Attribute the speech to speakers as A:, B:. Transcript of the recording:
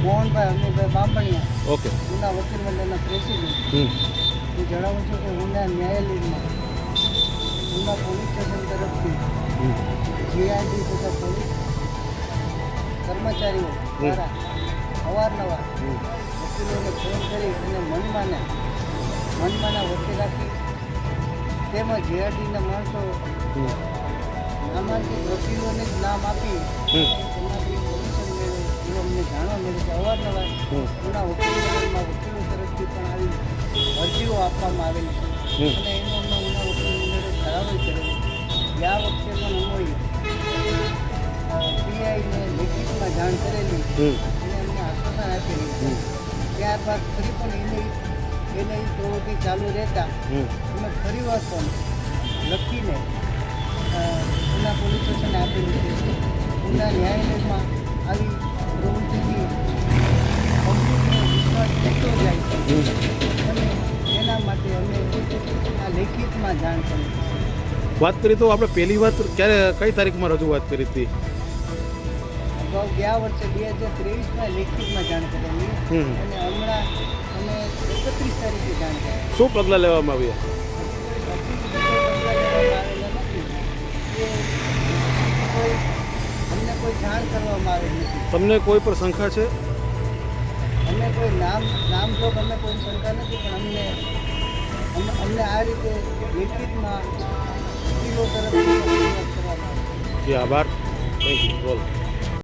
A: Rameshbhai Amirbhai Bambhaniya
B: okay.
A: Una વકીલ મંડળના president. હું જણાવું છું કે ઉના ન્યાયાલયમાં ઉના પોલીસ સ્ટેશન તરફથી જીઆઈડી તથા પોલીસ કર્મચારીઓ દ્વારા અવારનવાર વકીલોને ફોન કરી અને મનમાને મનમાના વકીલાતી તેમજ જીઆરડીના માણસો નામાંકિત વકીલોને જ નામ આપી એમાંથી અમને જાણવા મળ્યું કે અવારનવાર
B: હમ.
A: ઉના વકીલ તરફથી પણ આવી અરજીઓ આપવામાં આવેલી છે. અને એનો અમને ઉના વકીલ મંડળે ઠરાવ કરેલો ગયા વખતે પણ અમોએ પીઆઈને લેખિતમાં જાણ કરેલી અને અમને આશ્વાસન આપેલી ત્યારબાદ ફરી પણ એને એને પ્રવૃત્તિ ચાલુ રહેતા અમે ફરી વાર પણ લખીને ઉના પોલીસ સ્ટેશને આપેલું છે. ઉના ન્યાયાલયમાં એના માટે અમે આ લેખિતમાં જાણ કરી
B: વાત કરી તો આપણે પહેલી વાત ક્યારે કઈ તારીખમાં રજૂઆત કરી હતી?
A: અગાઉ ગયા વર્ષે બે હજાર ત્રેવીસમાં લેખિતમાં જાણ કરેલી. અને હમણાં અમે એકત્રીસ તારીખે જાણ કરી
B: શું પગલાં લેવામાં આવ્યા?
A: અમને કોઈ જાણ કરવામાં આવેલી
B: તમને કોઈ પણ શંકા છે?
A: નામ જોગ અમને કોઈ શંકા નથી, પણ અમને અમને અમને આ રીતે લેખિતમાં વકીલો તરફથી
B: જી, આભાર. થેન્ક યુ બોલો